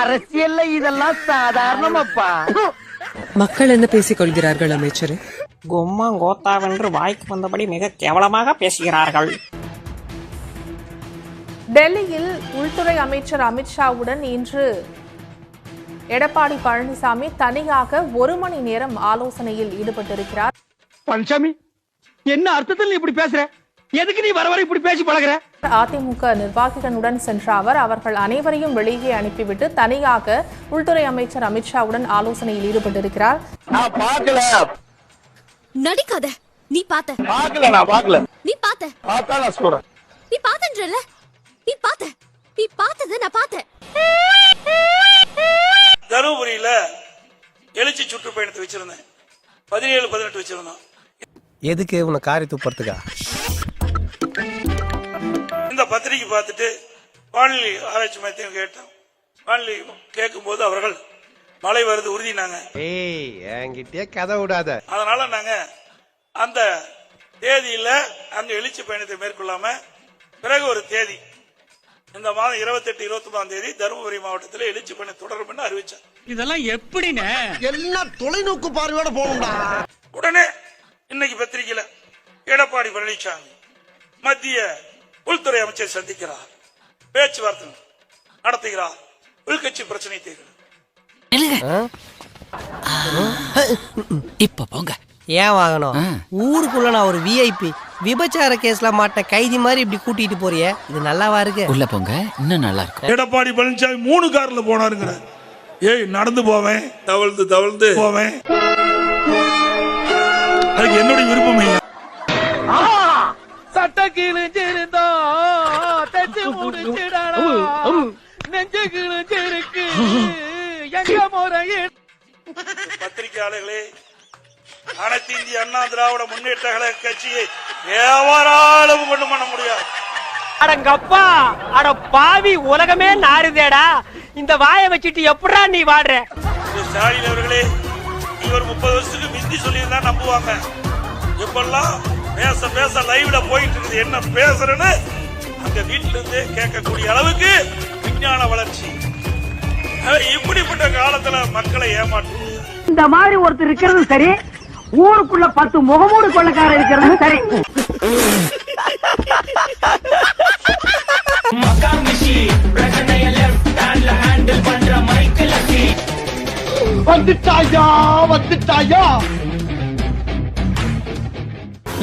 அரசியல்ல இதெல்லாம் சாதாரணமாப்பா. மக்கள் என்ன பேசிக் கொள்கிறார்கள் அமைச்சரே? கும்மா கோத்தாவென்று வாய்க்கு வந்தபடி மிக கேவலமாக பேசுகிறார்கள். டெல்லியில் உள்துறை அமைச்சர் அமித்ஷாவுடன் இன்று எடப்பாடி பழனிசாமி தனியாக ஒரு மணி நேரம் ஆலோசனையில் ஈடுபட்டிருக்கிறார். பழனிசாமி என்ன அர்த்தத்தில் நீ இப்படி பேசுற? எதுக்கு நீ வர வர இப்படி பேசி பழகுற? அதிமுக நிர்வாகிகளுடன் சென்ற அவர் அவர்கள் அனைவரையும் வெளியே அனுப்பிவிட்டு தனியாக உள்துறை அமைச்சர் அமித்ஷாவுடன் ஆலோசனையில் ஈடுபட்டிருக்கிறார். நான் பார்க்கல. நடிக்காத. நீ பாத்த பார்க்கல நான் பார்க்கல. நீ பாத்த பார்த்தா நான் சொல்றேன். நீ பாத்தன்றல நீ பாத்த நீ பார்த்தத நான் பார்த்தேன். தருமபுரியில எழுச்சி சுற்றுப்பயணத்தை வச்சிருந்தேன். பதினேழு பதினெட்டு வச்சிருந்தோம். எதுக்கு உன்னை காரி துப்புறதுக்கா இந்த பத்திரிகை பார்த்துட்டு வானிலை ஆராய்ச்சி மையத்தையும் கேட்டோம். வானிலை கேட்கும்போது அவர்கள் மழை வருது உறுதினாங்க. ஏய் என்கிட்டயே கதை விடாத. அதனால நாங்க அந்த தேதியில அந்த எழுச்சி பயணத்தை மேற்கொள்ளாம பிறகு ஒரு தேதி இந்த மாதம் இருபத்தெட்டு இருபத்தி ஒன்பதாம் தேதி தருமபுரி மாவட்டத்தில் எழுச்சி பயணம் தொடரும் என்று அறிவிச்சார். இதெல்லாம் எப்படின்னு எல்லாம் தொலைநோக்கு பார்வையோட போகணும்டா. உடனே இன்னைக்கு பத்திரிகையில எடப்பாடி பழனிசாமி மத்திய உள்துறை அமைச்சர் சந்திக்கிறார். பேச்சுவார்த்தை நடத்துகிறார். உள்கட்சி பிரச்சனை தீர்க்கிறார் இப்ப போங்க. ஏன் வாங்கணும்? ஊருக்குள்ள நான் ஒரு விஐபி விபச்சார கேஸ்ல மாட்ட கைதி மாதிரி இப்படி கூட்டிட்டு போறியே. இது நல்லாவா இருக்கு? உள்ள போங்க. இன்னும் நல்லா இருக்கும். எடப்பாடி பழனிசாமி மூணு கார்ல போனாருங்கிற. ஏய் நடந்து போவேன். தவழ்ந்து தவழ்ந்து. போவேன். அதுக்கு என்னுடைய விருப்பம் ஐயா சட்ட கிழிஞ்சிருந்தா தச்சு முடிச்சிடலாம் நெஞ்சு கிழிஞ்சிருக்கு எங்க முறையில் பத்திரிகையாளர்களே அனைத்து இந்திய அண்ணா திராவிட முன்னேற்ற கழக கட்சியை எவராலும் கொண்டு பண்ண முடியாது. அடங்கப்பா அட பாவி உலகமே நாறுதேடா. இந்த வாயை வச்சுட்டு எப்படா நீ வாடுற? ஸ்டாலின் அவர்களே இவர் முப்பது வருஷத்துக்கு மிந்தி சொல்லியிருந்தா நம்புவாங்க. இப்பெல்லாம் பேச பேச லைவ்ல போயிட்டு இருக்குது. என்ன பேசுறேன்னு அங்க வீட்டுல இருந்தே கேட்கக்கூடிய அளவுக்கு விஞ்ஞான வளர்ச்சி. இப்படிப்பட்ட காலத்துல மக்களை ஏமாற்று இந்த மாதிரி ஒருத்தர் இருக்கிறது சரி ஊருக்குள்ள பத்து முகமூடு கொள்ளக்காரர் இருக்கிறது சரி. வந்துட்டாயா வந்துட்டாயா?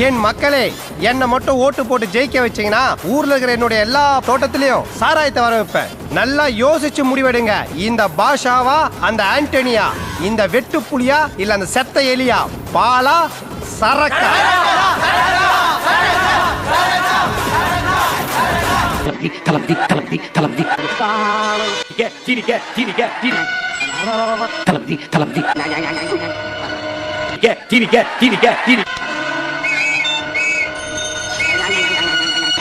என் மக்களே என்னை மட்டும் ஓட்டு போட்டு ஜெயிக்க வச்சீங்கன்னா ஊர்ல இருக்கிற என்னுடைய எல்லா தோட்டத்திலயும் சாராயத்தை வர வைப்பேன். நல்லா யோசிச்சு முடிவெடுங்க. இந்த பாஷாவா அந்த ஆண்டனியா? இந்த வெட்டு புலியா இல்ல அந்த செத்த எலியா? பாலா சரக்கா. கலப்பி கலப்பி கலப்பி கலப்பி திரிக திரிக திரி கலப்பி கலப்பி திரிக திரிக திரி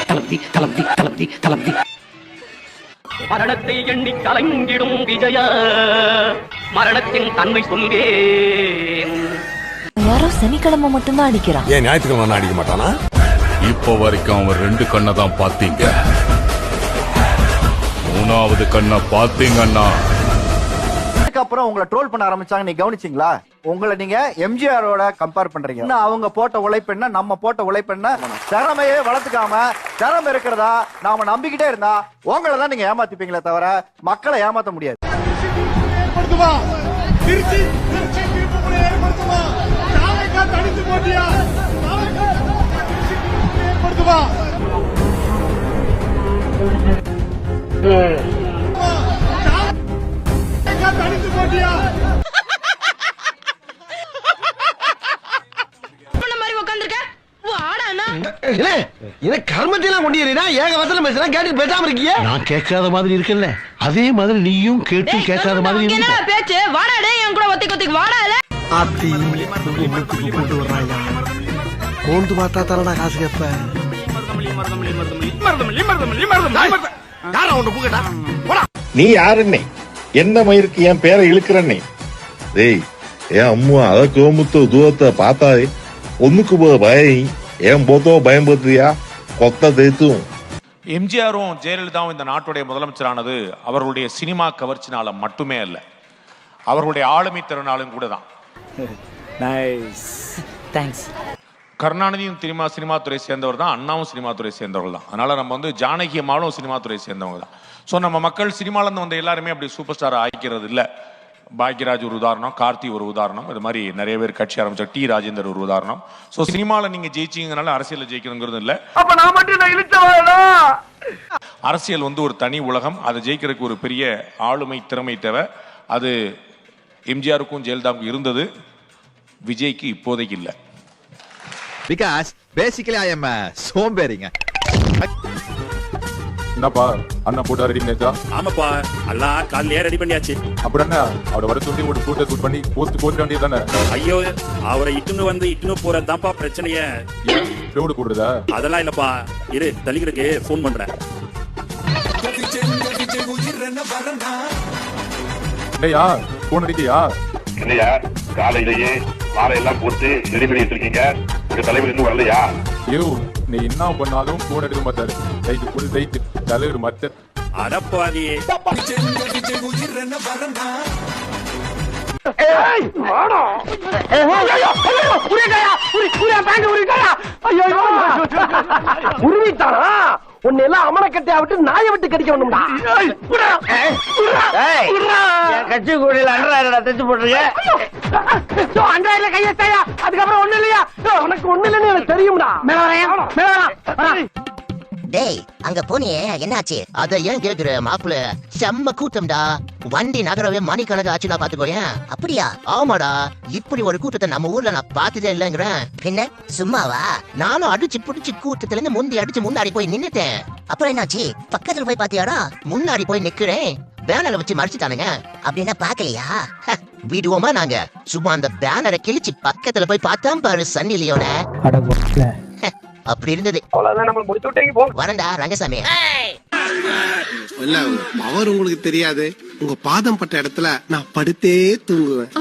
கலப்பி கலப்பி கலப்பி கலப்பி மரணத்தை எண்ணி கலங்கிடும் விஜய. மரணத்தின் தன்மை சொல்கிறேன் யாரோ சனிக்கிழமை மட்டும்தான் அடிக்கிறான். ஏன் ஞாயிற்றுக்கிழமை அடிக்க மாட்டானா? இப்போ வரைக்கும் அவன் ரெண்டு கண்ணை தான் பார்த்தீங்க. மூணாவது கண்ணை பார்த்தீங்கன்னா. அதுக்கப்புறம் உங்களை ட்ரோல் பண்ண ஆரம்பிச்சாங்க நீ கவனிச்சீங்களா? உங்களை நீங்க எம்ஜிஆரோட கம்பேர் பண்றீங்க. அவங்க போட்ட உழைப்பென்ன நம்ம போட்ட உழைப்பென்ன திறமையே வளர்த்துக்காம திறமை இருக்கிறதா நாம நம்பிக்கிட்டே இருந்தா உங்களை தான் நீங்க ஏமாத்திப்பீங்களே தவிர மக்களை ஏமாத்த முடியாது. பேசுறா கேட்டு பேசாம இருக்கீங்க நான் கேட்காத மாதிரி இருக்கல அதே மாதிரி நீயும் கேட்டு கேட்காத மாதிரி என்னடா பேச்சு? வாடா டேய் என் கூட ஒத்திக்கு ஒத்திக்கு வாடா ஆத்தி கொண்டு வர்றாங்க கோந்து பார்த்தா தரடா காசு கேப்ப நீ யாருன்னே? என்ன மயிருக்கு என் பேரை இழுக்கிறன்னே? டேய் ஏன் அம்மா அத கோமுத்து தூரத்தை பார்த்தாலே ஒண்ணுக்கு போத பயம். ஏன் போத்தோ பயம் போத்தியா கொத்த தேத்தும் எம்ஜிஆரும் ஜெயலலிதாவும் இந்த நாட்டுடைய முதலமைச்சரானது அவர்களுடைய சினிமா கவர்ச்சினால மட்டுமே அல்ல அவர்களுடைய ஆளுமை திறனாலும் கூட தான். தேங்க்ஸ் கருணாநிதியும் சினிமா சினிமா துறை சேர்ந்தவர் தான் அண்ணாவும் சினிமா துறை சேர்ந்தவர்கள் தான். அதனால நம்ம வந்து ஜானகி அம்மாவும் சினிமா துறை சேர்ந்தவங்க தான். ஸோ நம்ம மக்கள் சினிமால இருந்து வந்த எல்லாருமே அப்படி சூப்பர் ஸ்டார் ஆக்கிக்கிறது இல்ல. பாக்யராஜ் ஒரு உதாரணம் கார்த்தி ஒரு உதாரணம். இது மாதிரி நிறைய பேர் கட்சி ஆரம்பிச்ச டி ராஜேந்தர் ஒரு உதாரணம். ஸோ சினிமால நீங்க ஜெயிச்சீங்கனால அரசியல் ஜெயிக்கணுங்கிறது இல்ல. அப்ப நான் மட்டும் நான் இழுச்சவாடா அரசியல் வந்து ஒரு தனி உலகம். அதை ஜெயிக்கிறதுக்கு ஒரு பெரிய ஆளுமை திறமை தேவை. அது எம்ஜிஆருக்கும் ஜெயலலிதாவுக்கும் இருந்தது. விஜய்க்கு இப்போதைக்கு இல்லை. பிகாஸ் பேசிக்கலி ஐ எம் சோம்பேறிங்க. என்னப்பா அண்ணன் போட்டா ரெடி பண்ணியாச்சா ஆமாப்பா எல்லாம் காலையிலே ரெடி பண்ணியாச்சு. அப்புறம் என்ன? அவட வர சொல்லி ஒரு போட்டோ ஷூட் பண்ணி போஸ்ட் போட்டு வேண்டியது தானே ஐயோ அவரை இட்டுன்னு வந்து இட்டுன்னு போறதுதான்ப்பா பிரச்சனையே. க்ரௌடு கூடுறதா? அதெல்லாம் இல்லப்பா. இரு தலிகருக்கு ஃபோன் பண்றேன். இல்லையா போன் அடிக்கையா இல்லையா காலையிலேயே மாலை எல்லாம் போட்டு ரெடி பண்ணி வச்சிருக்கீங்க உங்க தலைவர் இன்னும் வரலையா? ஐயோ நீ என்ன பண்ணாலும் போன் எடுக்க மாட்டாரு ரைட்டு புல் ரைட்டு தலைவர் மத்த அடப்பாதி உருவிட்டானா? உன்னை எல்லாம் அமலக்கட்டையா விட்டு நாயை விட்டு கடிக்க வேணும்டா. கட்சி கூடையில அன்றாயிரம் தச்சு போட்டுருக்க? அன்றாயிரம் கையெழுத்தாயா அதுக்கப்புறம் ஒண்ணு இல்லையா? உனக்கு ஒண்ணு இல்லைன்னு எனக்கு தெரியும்டா. மேல மேல டேய் அங்க போனியே என்னாச்சு? அத ஏன் கேக்குற மாப்பிள செம்ம கூட்டம்டா. வண்டி நகரவே மணிக்கணக்கு ஆச்சுடா பாத்துக்கோயேன் அப்படியா? ஆமாடா. இப்படி ஒரு கூட்டத்தை நம்ம ஊர்ல நான் பார்த்ததே இல்லைங்கிறேன் பின்ன சும்மாவா? நானும் அடிச்சு புடிச்சு கூட்டத்துல இருந்து முந்தி அடிச்சு முன்னாடி போய் நின்னுட்டேன். அப்புறம் என்னாச்சு? பக்கத்துல போய் பாத்தியாடா முன்னாடி போய் நிக்கிறேன். பேனரை வச்சு மறைச்சிட்டானுங்க அப்படின்னா பாக்கலையா விடுவோமா நாங்க? சும்மா அந்த பேனரை கிழிச்சு பக்கத்துல போய் பார்த்தா பாரு சன்னி லியோன. அப்படி இருந்தது. வரண்டா ரங்கசாமி. இல்ல அவர் உங்களுக்கு தெரியாது. உங்க பாதம் பட்ட இடத்துல நான் படுத்தே தூங்குவேன்.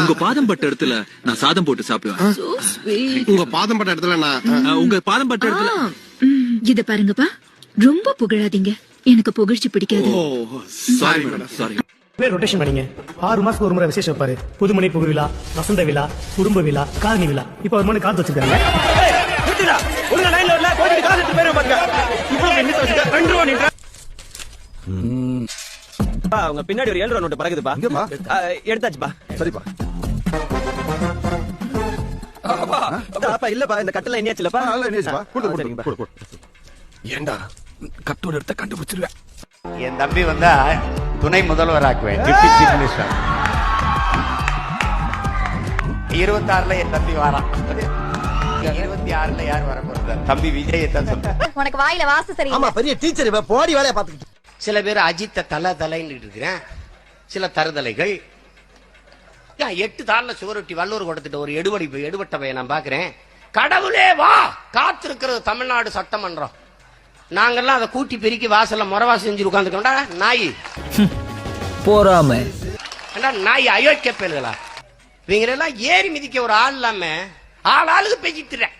உங்க பாதம் பட்ட இடத்துல நான் சாதம் போட்டு சாப்பிடுவேன். உங்க பாதம் பட்ட இடத்துல நான் உங்க பாதம் பட்ட இடத்துல இத பாருங்கப்பா. ரொம்ப புகழாதீங்க. எனக்கு புகழ்ச்சி பிடிக்காது. சாரி மேடம் சாரி ரொட்டேஷன் பண்ணீங்க. ஆறு மாசத்துக்கு ஒரு முறை விசேஷம் வைப்பாரு. புதுமணி புகு விழா வசந்த விழா குடும்ப விழா காலனி விழா. இப்ப ஒரு மணி காத்து வச்சிருக்காங்க. அவங்க பின்னாடி ஒரு ஏழு ரூபா நோட்டு பறக்குதுப்பா. எடுத்தாச்சுப்பா. சரிப்பா. அப்பா இல்லப்பா இந்த கட்டல எண்ணியாச்சுலப்பா சரிங்கப்பா. ஏண்டா? கட்டோட இடத்த கண்டுபிடிச்சிருவேன். என் தம்பி வந்தா துணை முதல்வர் ஆக்குவேன் டிப்டி சீஃப் மினிஸ்டர். இருபத்தி ஆறுல என் தம்பி வரான். இருபத்தி ஆறுல யார் வர தம்பி விஜய் தான் சொல்றேன். உனக்கு வாயில வாசு சரி ஆமா பெரிய டீச்சர் இவ போடி வேலைய பாத்துக்கிட்டு சில பேர் அஜித்த தலை தலைன்னு இருக்கிறேன். சில தருதலைகள். ஏன் எட்டு தாள்ல சுவரொட்டி வல்லூர் கொடுத்துட்டு ஒரு எடுபடி எடுபட்ட பையன் நான் பாக்குறேன் கடவுளே வா! காத்திருக்கிறது தமிழ்நாடு சட்டமன்றம். நாங்கெல்லாம் அதை கூட்டி பெருக்கி வாசல்ல முறவா செஞ்சு உட்காந்துக்கோண்டா நாய். போறாம. நாய் அயோக்கிய பேர்களா இவங்களெல்லாம் ஏறி மிதிக்க ஒரு ஆள் இல்லாம ஆள் ஆளுக்கு பெய்யிட்டுறேன்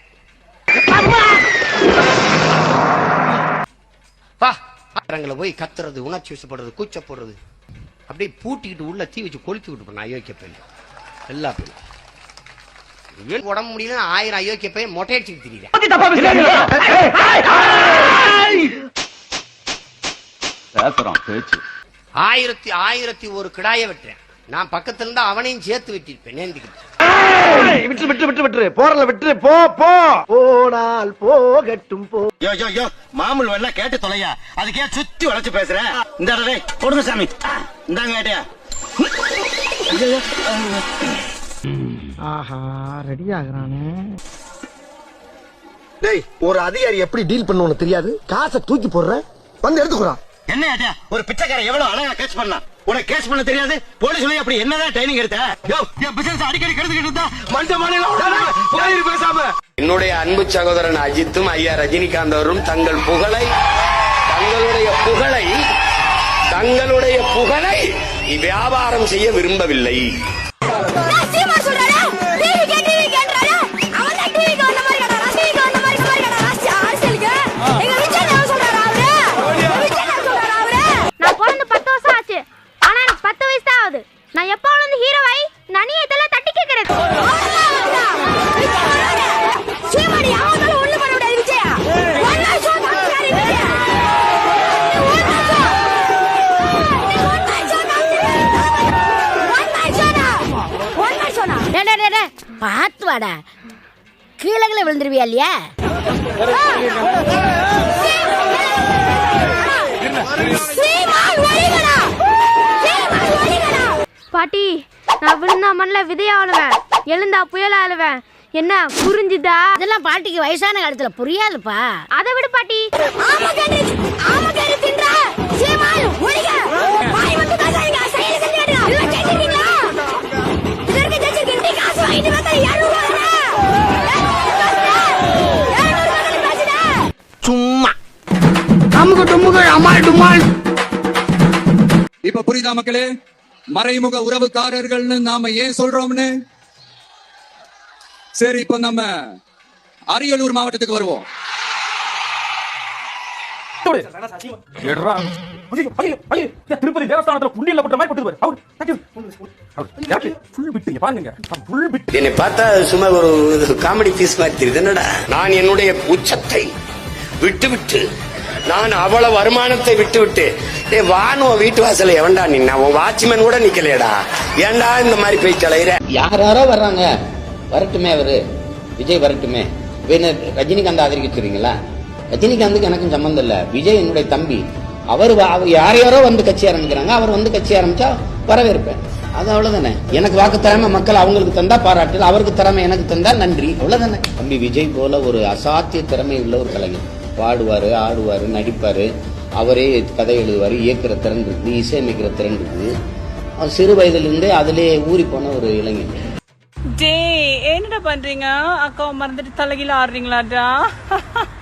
வா அரங்களை போய் கத்துறது உணர்ச்சி வசப்படுறது கூச்சப்படுறது அப்படியே பூட்டிக்கிட்டு உள்ள தீ வச்சு கொளுத்தி விட்டு போன அயோக்கிய பையன். எல்லா இவன் உடம்பு முடியல ஆயிரம் அயோக்கிய பையன் மொட்டை அடிச்சுட்டு திரியிறேன். ஆயிரத்தி ஆயிரத்தி ஒரு கிடாய வெட்டுறேன். நான் பக்கத்துல இருந்து அவனையும் சேர்த்து வெட்டிருப்பேன் நேர்ந்துக்கிட்டு. விட்டு விட்டு விட்டு விட்டு போறல விட்டு போ போ. போனால் போகட்டும் போ. யோ யோ யோ மாமூல் வேணா கேட்டு தொலையா? அதுக்கே சுத்தி வளைச்சு பேசுற. இந்த டேய் கொடுங்க சாமி. இந்தாங்க கேட்டியா. ஆஹா ரெடி ஆகுறானே. டேய் ஒரு அதிகாரி எப்படி டீல் பண்ணுவோன்னு தெரியாது? காசை தூக்கி போடுற? வந்து எடுத்துக்கிறான் என்ன ஏட்டியா ஒரு பிச்சைக்கார எவ்வளவு அழகா கேட்ச் பண்ணலாம் உனக்கு கேஸ் பண்ண தெரியாது? போலீஸ் சொல்லி அப்படி என்னதான் ட்ரைனிங் எடுத்த? யோ என் பிசினஸ் அடிக்கடி கெடுத்துக்கிட்டு இருந்தா மஞ்ச போயிரு பேசாம. என்னுடைய அன்பு சகோதரன் அஜித்தும் ஐயா ரஜினிகாந்த் அவரும் தங்கள் புகழை தங்களுடைய புகழை தங்களுடைய புகழை வியாபாரம் செய்ய விரும்பவில்லை. பார்த்து வாடா கீழே கீழே விழுந்துருவியா இல்லையா? பாட்டி நான் விழுந்தா மண்ணில் விதைய ஆளுவேன். எழுந்தா புயல ஆளுவேன். என்ன புரிஞ்சுதா? அதெல்லாம் பாட்டிக்கு வயசான காலத்துல புரியாதுப்பா. அதை விடு பாட்டி. சும்மா. இப்ப புரியுதா மக்களே? மறைமுக உறவுக்காரர்கள்னு நாம ஏன் சொல்றோம்னு? சரி இப்ப நம்ம அரியலூர் மாவட்டத்துக்கு வருவோம். திருப்பதி தேவஸ்தானத்துல குண்டியில போட்ட மாதிரி போட்டு என்னை பார்த்தா சும்மா ஒரு காமெடி பீஸ் மாதிரி தெரியுது. என்னடா? நான் என்னுடைய உச்சத்தை விட்டு விட்டு நான் அவ்வளவு வருமானத்தை விட்டு விட்டு ஏ வானுவ வீட்டு வாசல்ல எவன்டா நின்னா? உன் வாட்ச்மேன் கூட நிக்கலையடா. ஏன்டா இந்த மாதிரி போய் தலையிற யார் யாரோ வர்றாங்க. வரட்டுமே அவரு. விஜய் வரட்டுமே. வேணு ரஜினிகாந்த் ஆதரிக்கிறீங்களா ரஜினிகாந்துக்கு எனக்கும் சம்மந்தம் இல்ல. விஜய் என்னுடைய தம்பி. அவர் அவர் யார் யாரோ வந்து கட்சி ஆரம்பிக்கிறாங்க. அவர் வந்து கட்சி ஆரம்பிச்சா வரவேற்பேன். அது அவ்வளவுதானே. எனக்கு வாக்கு திறமை மக்கள் அவங்களுக்கு தந்தா பாராட்டு அவருக்கு திறமை எனக்கு தந்தா நன்றி. அவ்வளவுதானே. தம்பி விஜய் போல ஒரு அசாத்திய திறமை உள்ள ஒரு கலைஞர். பாடுவாரு ஆடுவாரு நடிப்பாரு. அவரே கதை எழுதுவாரு இயக்குற திறன் இருக்குது இசையமைக்கிற திறன் இருக்குது சிறு வயதிலிருந்தே அதிலே ஊறி போன ஒரு இளைஞர். டே என்னடா பண்றீங்க? அக்காவை மறந்துட்டு தலைகீழ ஆடுறீங்களாடா?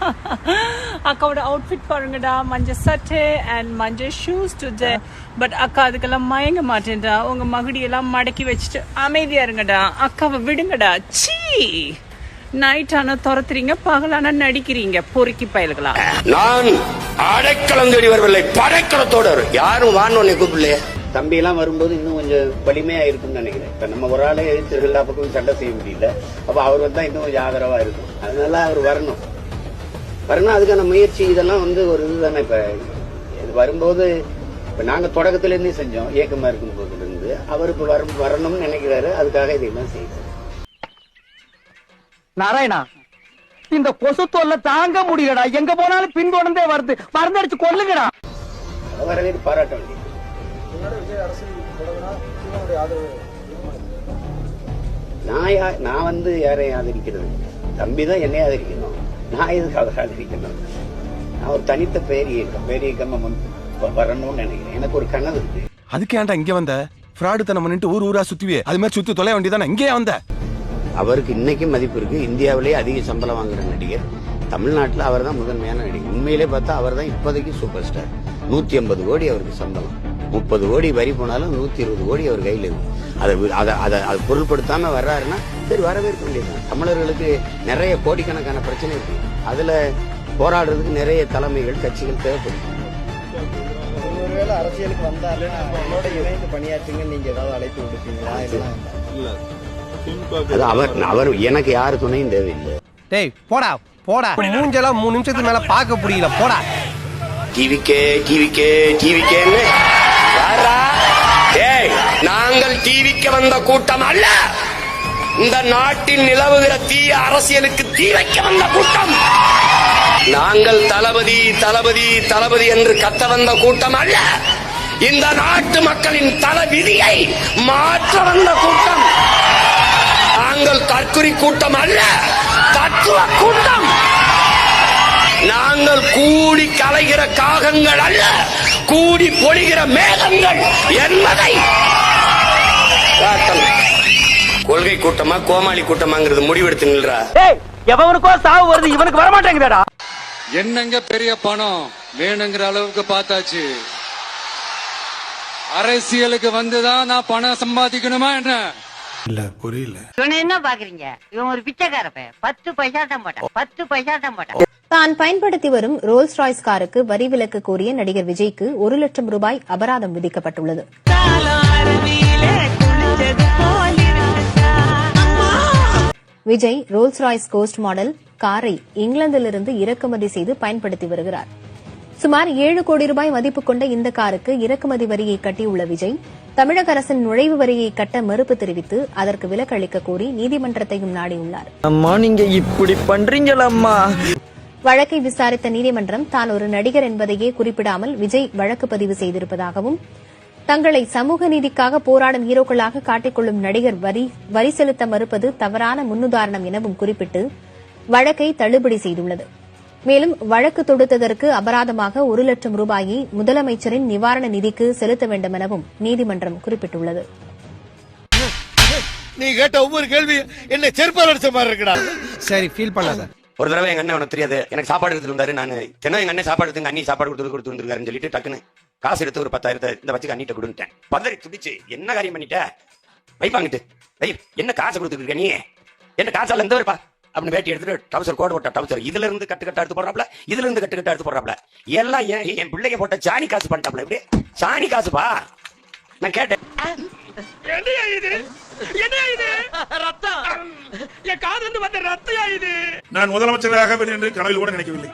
அக்காவோட அவுட்ஃபிட் பாருங்கடா மஞ்சள் சட்டை அண்ட் மஞ்சள் ஷூஸ் டுடே பட் அக்கா அதுக்கெல்லாம் மயங்க மாட்டேன்டா. உங்க மகுடியெல்லாம் மடக்கி வச்சுட்டு அமைதியா இருங்கடா. அக்காவை விடுங்கடா. சீ நைட் ஆனா துரத்துறீங்க பகலானா நடிக்கிறீங்க பொறுக்கி பயல்களா? நான் அடைக்கலம் தேடி வரவில்லை படைக்கலத்தோட யாரும் வான்னு கூப்பிடலையே? தம்பி எல்லாம் வரும்போது இன்னும் கொஞ்சம் வலிமையா இருக்கும்னு நினைக்கிறேன். இப்ப நம்ம ஒரு ஆளே எதிர்த்து எல்லா பக்கமும் சண்டை செய்ய முடியல. அப்ப அவர் வந்தா இன்னும் கொஞ்சம் ஆதரவா இருக்கும். அதனால அவர் வரணும். வரணும் அதுக்கான முயற்சி இதெல்லாம் வந்து ஒரு இதுதானே. இப்ப இது வரும்போது இப்ப நாங்க தொடக்கத்துல இருந்தே செஞ்சோம். இயக்கமா இருக்கும் போதுல இருந்து அவர் இப்ப வரும் வரணும்னு நினைக்கிறாரு. அதுக்காக இதையெல்லாம் செய்யுது. நாராயணா இந்த கொசு தொல்லை தாங்க முடியலடா. எங்க போனாலும் பின்தொடர்ந்தே வருது. மருந்தடிச்சு கொல்லுங்கடா. அதை வரவேற்று பாராட்ட நான் யா- நான் வந்து யாரையும் ஆதரிக்கிறது? தம்பி தான் என்னை ஆதரிக்கணும். நான் எதுக்கு அவரை ஆதரிக்கணும்? நான் ஒரு தனித்த பேர் இயக்கம் பேர் இயக்கமா முன் வ- வரணும்னு நினைக்கிறேன். எனக்கு ஒரு கனவு இருக்கு. அதுக்கு ஏன்டா இங்க வந்த? ஃப்ராடு தனம் பண்ணிட்டு ஊர் ஊரா சுத்துவே அது மாதிரி சுத்தி தொலைய வேண்டியதானே இங்கே வந்த. அவருக்கு இன்னைக்கும் மதிப்பு இருக்கு. இந்தியாவிலேயே அதிக சம்பளம் வாங்குற நடிகர். தமிழ்நாட்டில் அவர் தான் முதன்மையான நடிகர். உண்மையிலே பார்த்தா அவர் தான் இப்போதைக்கு சூப்பர் ஸ்டார் நூத்தி ஐம்பது கோடி அவருக்கு சம்பளம். முப்பது கோடி வரி போனாலும் நூத்தி இருபது கோடி அவர் கையில் இருக்கு. அதை அதை அதை அதை பொருள்படுத்தாம வர்றாருன்னா சரி வரவேற்க வேண்டியது தமிழர்களுக்கு நிறைய கோடிக்கணக்கான பிரச்சனை இருக்கு. அதுல போராடுறதுக்கு நிறைய தலைமைகள் கட்சிகள் தேவைப்படுது ஒருவேளை அரசியலுக்கு வந்தாலே அவங்களோட இணைந்து பணியாற்றுங்க நீங்க ஏதாவது அழைப்பு விடுப்பீங்களா? அது அவர் அவர் எனக்கு யாரு துணையும் தேவையில்லை. டேய் போடா போடா. மூஞ்செல்லாம் மூணு நிமிஷத்துக்கு மேல பார்க்க முடியல. போடா. டிவிக்கே டிவிக்கே டிவிக்கேன்னு நாங்கள் டிவிக்கு வந்த கூட்டம் அல்ல. இந்த நாட்டில் நிலவுகிற தீய அரசியலுக்கு தீ வைக்க வந்த கூட்டம். நாங்கள் தளபதி தளபதி தளபதி என்று கத்த வந்த கூட்டம் அல்ல. இந்த நாட்டு மக்களின் தல விதியை மாற்ற வந்த கூட்டம். நாங்கள் தற்குறி கூட்டம் அல்ல தத்துவ கூட்டம். நாங்கள் கூடி கலைகிற காகங்கள் அல்ல கூடி பொழிகிற மேகங்கள் என்பதை கொள்கை கூட்டமா கோமாளி கூட்டமாங்கிறது முடிவெடுத்து நில்றா? எவனுக்கோ சாவு வருது இவனுக்கு வர மாட்டேங்குதேடா என்னங்க பெரிய பணம் வேணுங்கிற அளவுக்கு பார்த்தாச்சு? அரசியலுக்கு வந்துதான் நான் பணம் சம்பாதிக்கணுமா என்ன? இவனை என்ன பாக்குறீங்க? இவன் ஒரு பிச்சைக்கார பையன். பத்து பைசா தான் போட்டான். பத்து பைசா தான் போட்டான். தான் பயன்படுத்தி வரும் ரோல்ஸ் ராய்ஸ் காருக்கு வரி விலக்கு கோரிய நடிகர் விஜய்க்கு ஒரு லட்சம் ரூபாய் அபராதம் விதிக்கப்பட்டுள்ளது. Vijay Rolls Royce Ghost model காரை இங்கிலாந்திலிருந்து இறக்குமதி செய்து பயன்படுத்தி வருகிறார். சுமார் ஏழு கோடி ரூபாய் மதிப்பு கொண்ட இந்த காருக்கு இறக்குமதி வரியை கட்டியுள்ள விஜய் தமிழக அரசின் நுழைவு வரியை கட்ட மறுப்பு தெரிவித்து அதற்கு விலக்கு அளிக்க கோரி நீதிமன்றத்தையும் நாடியுள்ளார். அம்மா நீங்க இப்படி பண்றீங்களம்மா. வழக்கை விசாரித்த நீதிமன்றம் தான் ஒரு நடிகர் என்பதையே குறிப்பிடாமல் விஜய் வழக்கு பதிவு செய்திருப்பதாகவும் தங்களை சமூக நீதிக்காக போராடும் ஹீரோக்களாக காட்டிக்கொள்ளும் நடிகர் வரி வரி செலுத்த மறுப்பது தவறான முன்னுதாரணம் எனவும் குறிப்பிட்டு வழக்கை தள்ளுபடி செய்துள்ளது. மேலும் வழக்கு தொடுத்ததற்கு அபராதமாக ஒரு லட்சம் ரூபாயை முதலமைச்சரின் நிவாரண நிதிக்கு செலுத்த வேண்டும் எனவும் நீதிமன்றம் குறிப்பிட்டுள்ளது. நீ கேட்ட ஒவ்வொரு கேள்வி என்ன செருப்பால் அடிச்ச மாதிரி இருக்குடா. சரி ஃபீல் பண்ணாத. ஒரு தடவை எங்க அண்ணன் உனக்கு தெரியாது. எனக்கு சாப்பாடு எடுத்துட்டு வந்தாரு. நான் தினம் எங்க அண்ணன் சாப்பாடு எடுத்து அண்ணி சாப்பாடு கொடுத்து கொடுத்து சொல்லிட்டு டக்குன்னு காசு எடுத்து ஒரு பத்தாயிரத்தை இந்த வச்சுக்கு அண்ணிட்ட கொடுத்துட்டேன் பதறி துடிச்சு என்ன காரியம் பண்ணிட்ட? வைப்பாங்கிட்டு வை என்ன காசை கொடுத்துட்டு இருக்க நீ என்ன காசால இருந்து வருப்பா அப்படின்னு வேட்டி எடுத்துட்டு டவுசர் கோடு போட்ட டவுசர் இதுல இருந்து கட்டு கட்டா எடுத்து போடுறாப்ல இதுல இருந்து கட்டு கட்டா எடுத்து போடுறாப்ல எல்லாம் என் என் பிள்ளைங்க போட்ட சாணி காசு பண்ணிட்டாப்ல இப்படி? சாணி காசுப்பா? நான் கேட்டேன். என்னையா இது? என்னையா இது? ரத்தம். என் காதுல வந்த ரத்தையா இது? நான் முதலமைச்சராக என்று கனவில் கூட நினைக்கவில்லை.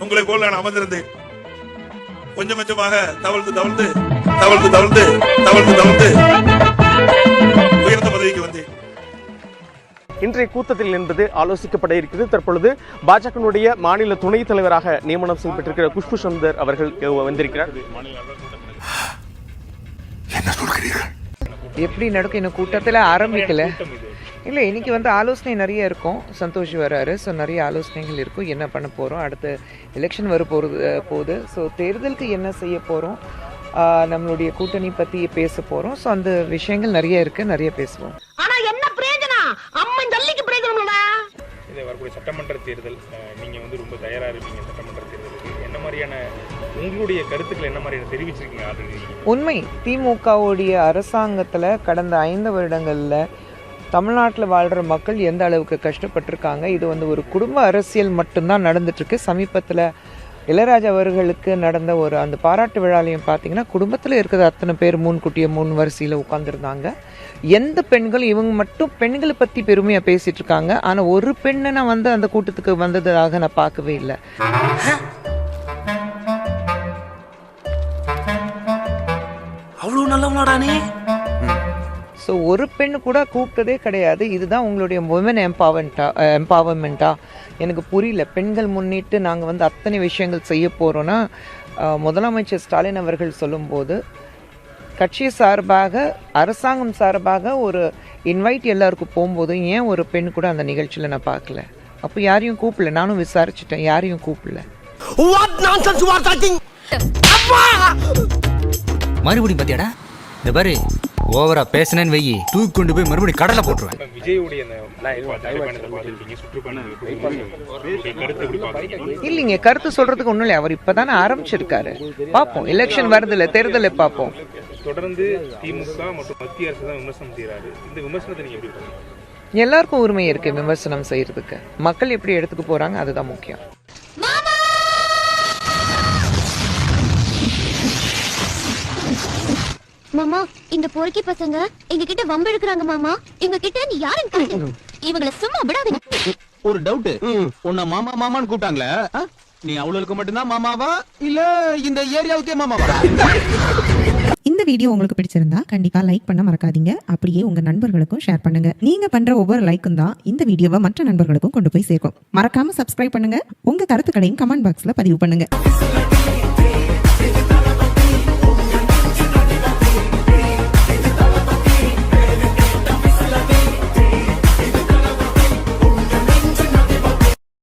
உங்களை போல் நான் அமர்ந்திருந்தேன். கொஞ்சம் கொஞ்சமாக தவழ்ந்து தவழ்ந்து தவழ்ந்து தவழ்ந்து தவழ்ந்து தவழ்ந்து உயர்ந்த பதவிக்கு வந்தேன். இன்றைய கூட்டத்தில் என்பது ஆலோசிக்கப்பட இருக்கிறது. தற்பொழுது பாஜகனுடைய மாநில துணைத் தலைவராக நியமனம் செய்யப்பட்டிருக்கிற குஷ்பு சுந்தர் அவர்கள் வந்திருக்கிறார். எப்படி நடக்கும்? இன்னும் கூட்டத்தில் ஆரம்பிக்கல. இல்லை இன்னைக்கு வந்து ஆலோசனை நிறைய இருக்கும். சந்தோஷ் வராரு. ஸோ நிறைய ஆலோசனைகள் இருக்கும். என்ன பண்ண போகிறோம் அடுத்து எலெக்ஷன் வர போகிறது போகுது ஸோ தேர்தலுக்கு என்ன செய்ய போகிறோம் நம்மளுடைய கூட்டணி பற்றி பேச போகிறோம் ஸோ அந்த விஷயங்கள் நிறைய இருக்குது நிறைய பேசுவோம். ஆனா என்ன பிரயோஜனம் அம்மன் ஜல்லிக்கு பிரயோஜனம்டா இது வரக்கூடிய சட்டமன்ற தேர்தல் அஹ், நீங்க வந்து ரொம்ப தயாரா இருப்பீங்க சட்டமன்ற தேர்தலுக்கு. என்ன மாதிரியான உங்களுடைய கருத்துக்கள் என்ன மாதிரியான தெரிவிச்சிருக்கீங்க உண்மை. திமுகவுடைய அரசாங்கத்தில் கடந்த ஐந்து வருடங்களில் தமிழ்நாட்டில் வாழ்கிற மக்கள் எந்த அளவுக்கு கஷ்டப்பட்டிருக்காங்க? இது வந்து ஒரு குடும்ப அரசியல் மட்டும்தான் நடந்துட்டுருக்கு. சமீபத்தில் இளையராஜா அவர்களுக்கு நடந்த ஒரு அந்த பாராட்டு விழாலையும் பார்த்தீங்கன்னா குடும்பத்தில் இருக்கிற அத்தனை பேர் முன்கூட்டிய முன் வரிசையில் உட்காந்துருந்தாங்க எந்த பெண்களும் இவங்க மட்டும் பெண்களை பற்றி பெருமையாக பேசிகிட்டு இருக்காங்க ஆனால் ஒரு பெண்ணை நான் வந்து அந்த கூட்டத்துக்கு வந்ததாக நான் பார்க்கவே இல்லை. அவ்வளோ நல்லவனாடா நீ? ஸோ ஒரு பெண்ணு கூட கூப்பிட்டதே கிடையாது. இதுதான் உங்களுடைய உமன் எம்பவர்மெண்ட்டா எம்பவர்மெண்ட்டா எனக்கு புரியல. பெண்கள் முன்னிட்டு நாங்கள் வந்து அத்தனை விஷயங்கள் செய்ய போகிறோன்னா முதலமைச்சர் ஸ்டாலின் அவர்கள் சொல்லும்போது கட்சி சார்பாக அரசாங்கம் சார்பாக ஒரு இன்வைட் எல்லாருக்கும் போகும்போது ஏன் ஒரு பெண் கூட அந்த நிகழ்ச்சியில் நான் பார்க்கல? அப்போ யாரையும் கூப்பிடல. நானும் விசாரிச்சிட்டேன். யாரையும் கூப்பிடல. மறுபடியும் பாத்தியாடா? இந்த பாரு. ஓவரா பேசினேன்னு வெயி தூக்கி கொண்டு போய் மறுபடியும் கடலை போட்டுருவேன். இல்லைங்க கருத்து சொல்றதுக்கு ஒன்றும் இல்லை அவர் இப்போதானே ஆரம்பிச்சிருக்காரு. பார்ப்போம் எலெக்ஷன் வருதுல்ல தேர்தலை பார்ப்போம். தொடர்ந்து திமுக மற்றும் மத்திய அரசு தான் விமர்சனம் செய்யறாரு இந்த விமர்சனத்தை நீங்க எப்படி எல்லாருக்கும் உரிமை இருக்கு விமர்சனம் செய்யறதுக்கு. மக்கள் எப்படி எடுத்துக்க போறாங்க அதுதான் முக்கியம். மாமா இந்த பொறுக்கி பசங்க எங்க கிட்ட வம்பு எடுக்கிறாங்க மாமா. எங்க கிட்ட நீ கேட்டு இவங்களை சும்மா விடாதீங்க. ஒரு டவுட் உன்னை மாமா மாமான்னு கூப்பிட்டாங்களே ஆ? நீ அவளுக்கு மட்டும்தான் மாமாவா? இல்ல இந்த ஏரியாவுக்கே மாமாவா? இந்த வீடியோ உங்களுக்கு பிடிச்சிருந்தா கண்டிப்பா லைக் பண்ண மறக்காதீங்க. அப்படியே உங்க நண்பர்களுக்கும் ஷேர் பண்ணுங்க. நீங்க பண்ற ஒவ்வொரு லைக்கும் தான் இந்த வீடியோவை மற்ற நண்பர்களுக்கும் கொண்டு போய் சேர்க்கும். மறக்காம சப்ஸ்கிரைப் பண்ணுங்க. உங்க கருத்துக்களையும் கமெண்ட் பாக்ஸ்ல பதிவு பண்ணுங்க.